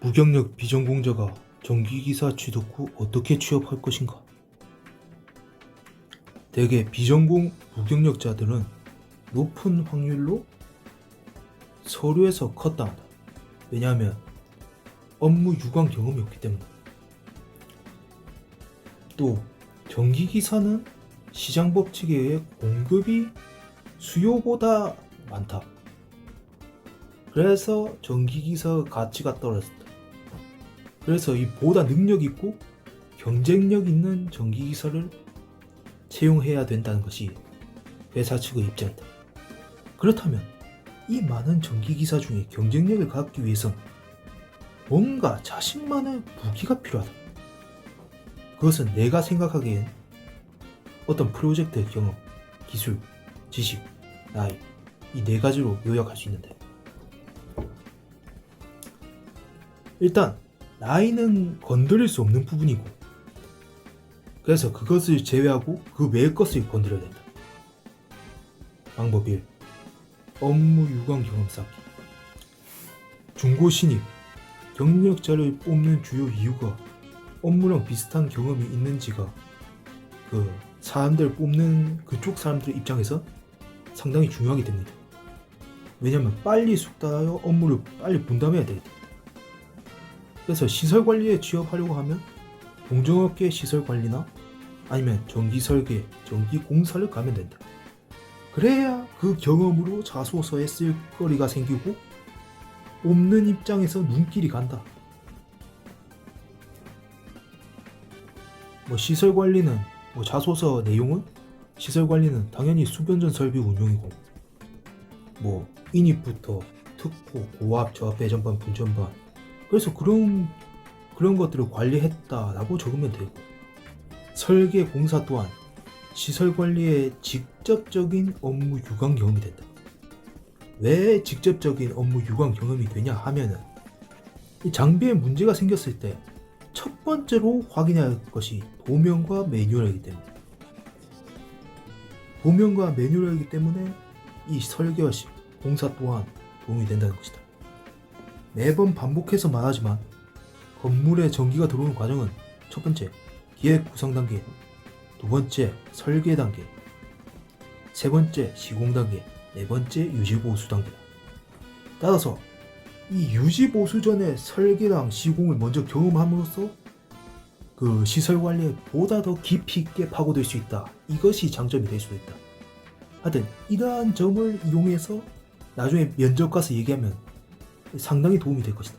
무경력 비전공자가 전기기사 취득 후 어떻게 취업할 것인가? 대개 비전공 무경력자들은 높은 확률로 서류에서 컷당한다. 왜냐하면 업무 유관 경험이 없기 때문에. 또 전기기사는 시장 법칙에 의해 공급이 수요보다 많다. 그래서 전기기사 가치가 떨어졌다. 그래서 이 보다 능력 있고 경쟁력 있는 전기기사를 채용해야 된다는 것이 회사 측의 입장이다. 그렇다면 이 많은 전기기사 중에 경쟁력을 갖기 위해선 뭔가 자신만의 무기가 필요하다. 그것은 내가 생각하기엔 어떤 프로젝트의 경험, 기술, 지식, 나이 이 네 가지로 요약할 수 있는데 일단 나이는 건드릴 수 없는 부분이고 그래서 그것을 제외하고 그 외의 것을 건드려야 된다. 방법 1. 업무 유관 경험 쌓기 중고 신입 경력자를 뽑는 주요 이유가 업무랑 비슷한 경험이 있는지가 그 사람들 뽑는 그쪽 사람들 입장에서 상당히 중요하게 됩니다. 왜냐면 빨리 숙달하여 업무를 빨리 분담해야 때문에. 그래서 시설 관리에 취업하려고 하면 공정업계 시설 관리나 아니면 전기 설계, 전기 공사를 가면 된다. 그래야 그 경험으로 자소서에 쓸 거리가 생기고 없는 입장에서 눈길이 간다. 뭐 시설 관리는 뭐 자소서 내용은 시설 관리는 당연히 수변전 설비 운용이고 뭐 인입부터 특호, 고압, 저압, 배전반, 분전반 그래서 그런 그런 것들을 관리했다라고 적으면 되고 설계 공사 또한 시설 관리에 직접적인 업무 유관 경험이 된다. 왜 직접적인 업무 유관 경험이 되냐 하면은 이 장비에 문제가 생겼을 때 첫 번째로 확인해야 할 것이 도면과 매뉴얼이기 때문에 도면과 매뉴얼이기 때문에 이 설계와 시- 공사 또한 도움이 된다는 것이다. 매번 반복해서 말하지만 건물에 전기가 들어오는 과정은 첫 번째 기획 구성 단계, 두 번째 설계 단계, 세 번째 시공 단계, 네 번째 유지 보수 단계다. 따라서 이 유지 보수 전에 설계랑 시공을 먼저 경험함으로써 그 시설 관리에 보다 더 깊이 있게 파고들 수 있다. 이것이 장점이 될 수도 있다. 하여튼 이러한 점을 이용해서 나중에 면접 가서 얘기하면 상당히 도움이 될 것이다.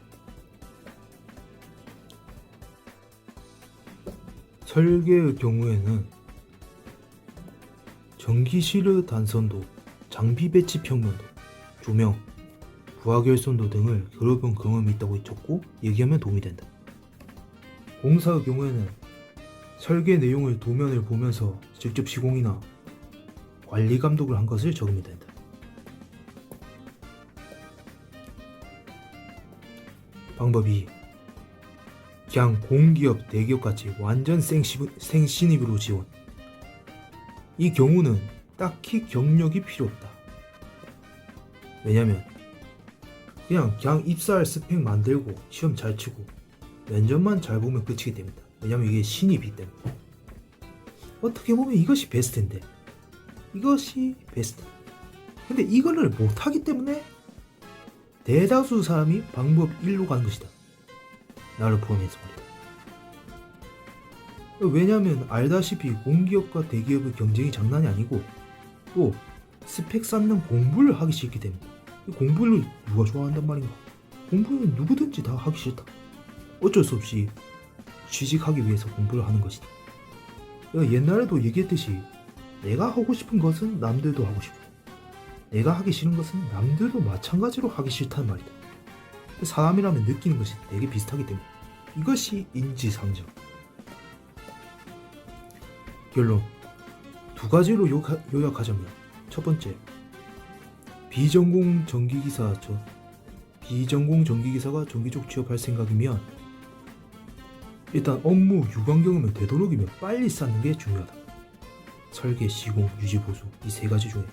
설계의 경우에는 전기실의 단선도, 장비 배치 평면도, 조명, 부하결손도 등을 겨뤄본 경험이 있다고 적고 얘기하면 도움이 된다. 공사의 경우에는 설계 내용을 도면을 보면서 직접 시공이나 관리 감독을 한 것을 적으면 된다. 방법이 그냥 공기업, 대기업 같이 완전 생시, 생신입 으로 지원. 이 경우는 딱히 경력이 필요 없다. 왜냐면 그냥 그냥 입사할 스펙 만들고 시험 잘 치고 면접만 잘 보면 끝이기 때문이다. 왜냐면 이게 신입이기 때문에. 어떻게 보면 이것이 베스트인데 이것이 베스트. 근데 이거를 못하기 때문에 대다수 사람이 방법 1로 가는 것이다. 나를 포함해서 말이다. 왜냐면 알다시피 공기업과 대기업의 경쟁이 장난이 아니고 또 스펙 쌓는 공부를 하기 싫기 때문에 이 공부를 누가 좋아한단 말인가? 공부는 누구든지 다 하기 싫다. 어쩔 수 없이 취직하기 위해서 공부를 하는 것이다. 내가 옛날에도 얘기했듯이 내가 하고 싶은 것은 남들도 하고 싶고 내가 하기 싫은 것은 남들도 마찬가지로 하기 싫다는 말이다. 사람이라면 느끼는 것이 되게 비슷하기 때문에 이것이 인지상정. 결론 두 가지로 요약하자면 첫 번째 비전공 전기기사 저 비전공 전기기사가 전기 쪽 취업할 생각이면 일단 업무 유관 경험을 되도록이면 빨리 쌓는 게 중요하다. 설계, 시공, 유지 보수 이 세 가지 중에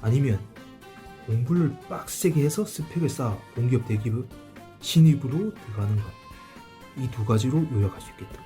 아니면 공부를 빡세게 해서 스펙을 쌓아 공기업 대기업 신입으로 들어가는 것. 이 두 가지로 요약할 수 있겠다.